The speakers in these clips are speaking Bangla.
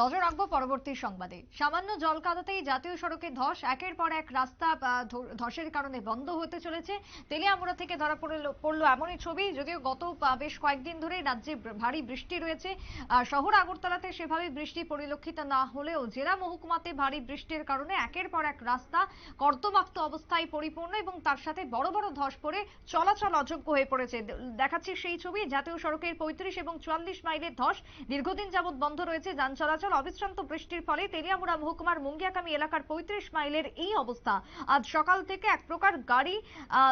নজর রাখব পরবর্তী সংবাদে। সামান্য জল কাদাতেই জাতীয় সড়কে ধস, একের পর এক রাস্তা ধসের কারণে বন্ধ হতে চলেছে। তেলিয়ামুড়া থেকে ধরা পড়ল এমনই ছবি, যদিও গত বেশ কয়েকদিন ধরে রাজ্যে ভারী বৃষ্টি রয়েছে। শহর আগরতলাতে সেভাবে বৃষ্টি পরিলক্ষিত না হলেও জেলা মহকুমাতে ভারী বৃষ্টির কারণে একের পর এক রাস্তা কর্দমাক্ত অবস্থায় পরিপূর্ণ এবং তার সাথে বড় বড় ধস পড়ে চলাচল অযোগ্য হয়ে পড়েছে। দেখাচ্ছি সেই ছবি, জাতীয় সড়কের পঁয়ত্রিশ এবং চুয়াল্লিশ মাইলের ধস দীর্ঘদিন যাবৎ বন্ধ রয়েছে, যান চলাচল অবিশ্রান্ত বৃষ্টির ফলে তেলিয়ামুড়া মহকুমার মুঙ্গিয়াকামী এলাকার পঁয়ত্রিশ মাইলের এই অবস্থা। আজ সকাল থেকে এক প্রকার গাড়ি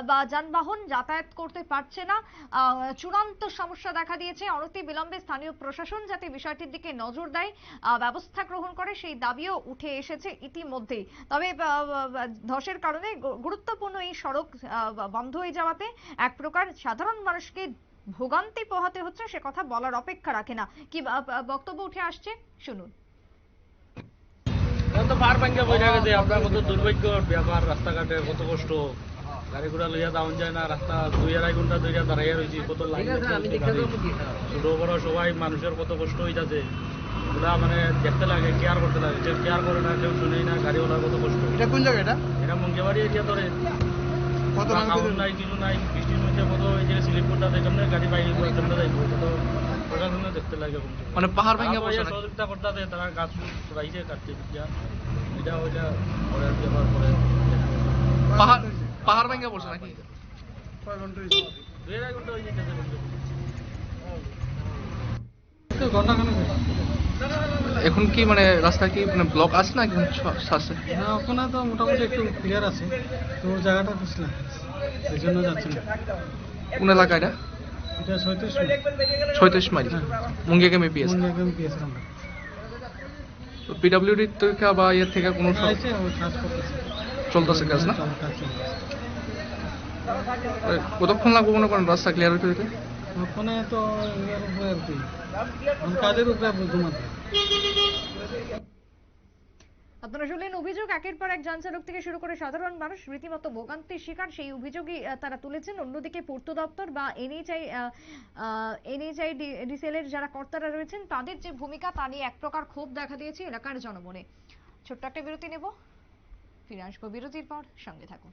বা যানবাহন যাতায়াত করতে পারছে না। চূড়ান্ত সমস্যা দেখা দিয়েছে। অনতি বিলম্বে স্থানীয় প্রশাসন যাতে বিষয়টির দিকে নজর দেয় ব্যবস্থা গ্রহণ করে সেই দাবিও উঠে এসেছে ইতিমধ্যেই তবে ধসের কারণে গুরুত্বপূর্ণ এই সড়ক বন্ধ হয়ে যাওয়াতে এক প্রকার সাধারণ মানুষকে ভোগান্তি পোহাতে হচ্ছে সে কথা বলার অপেক্ষা রাখে না। কি বক্তব্য উঠে আসছে? শুনুন। তো পার ভাঙ্গা বইটা গেছে আপনার কত দুর্ভাগ্য ব্যাপার রাস্তাঘাটে কত কষ্ট। গাড়ি ঘোড়া লইয়া যাওয়া যায় না রাস্তা দুই আড়াই ঘণ্টা ধরে দাঁড়াইয়া রয়েছি কত লাইন ছোট বড় সবাই মানুষের কত কষ্ট হইতাছে। ওগুলা মানে দেখতে লাগে কেয়ার করতে লাগে। কেউ কেয়ার করে না কেউ শুনেই না গাড়িওয়ালার কত কষ্ট। এটা কোন জায়গা এটা? এটা মঙ্গেবাড়ি এরিয়া ধরে। কত নাই কিছু নাই বৃষ্টির মধ্যে কত এই যে স্লিপ করতে কেমনে গাড়ি বাইরে কেমনে যাইব এটা তো প্রশাসনে দেখতে লাগে মানে পাহাড় ভেঙে তারা বসে সহযোগিতা করতে তারা গাছ রাইছে কাটতে দিয়া এটা ওইটা পরের ব্যাপার পরে পাহাড় পাহাড় ভেঙে বসে নাকি? দুই আড়াই ঘণ্টা হয়ে যেতেছে এখন কি মানে রাস্তা কি মানে ব্লক আছে না এখন আছে? না ওখানে তো মোটামুটি একটু ক্লিয়ার আছে। তো জায়গাটা পিছলা এই জন্য যাচ্ছি না। কোন এলাকা এটা? ছয়ত্রিশ মাইল। মেপি আছে আমি পেয়েছিলাম আমরা। পিডাব্লিউডি থেকে বা ইয়ের থেকে কোনো করতেছে। চলতেছে কাজ না? কতক্ষণ লাগবে মনে করেন রাস্তা ক্লিয়ার হতে হতে ওখানে তো কাজের উপরে আপনারা শুনলেন অভিযোগ, একের পর এক যানচালক থেকে শুরু করে সাধারণ মানুষ রীতিমতো ভোগান্তির শিকার। সেই অভিযোগই তারা তুলেছেন। অন্যদিকে পূর্ত দপ্তর বা এনএইচআই এনএইচআই ডিসেলের যারা কর্তারা রয়েছেন, তাদের যে ভূমিকা, তা নিয়ে এক প্রকার ক্ষোভ দেখা দিয়েছে এলাকার জনমনে। ছোট্ট একটা বিরতি নেব। ফিরে আসব বিরতির পর। সঙ্গে থাকুন।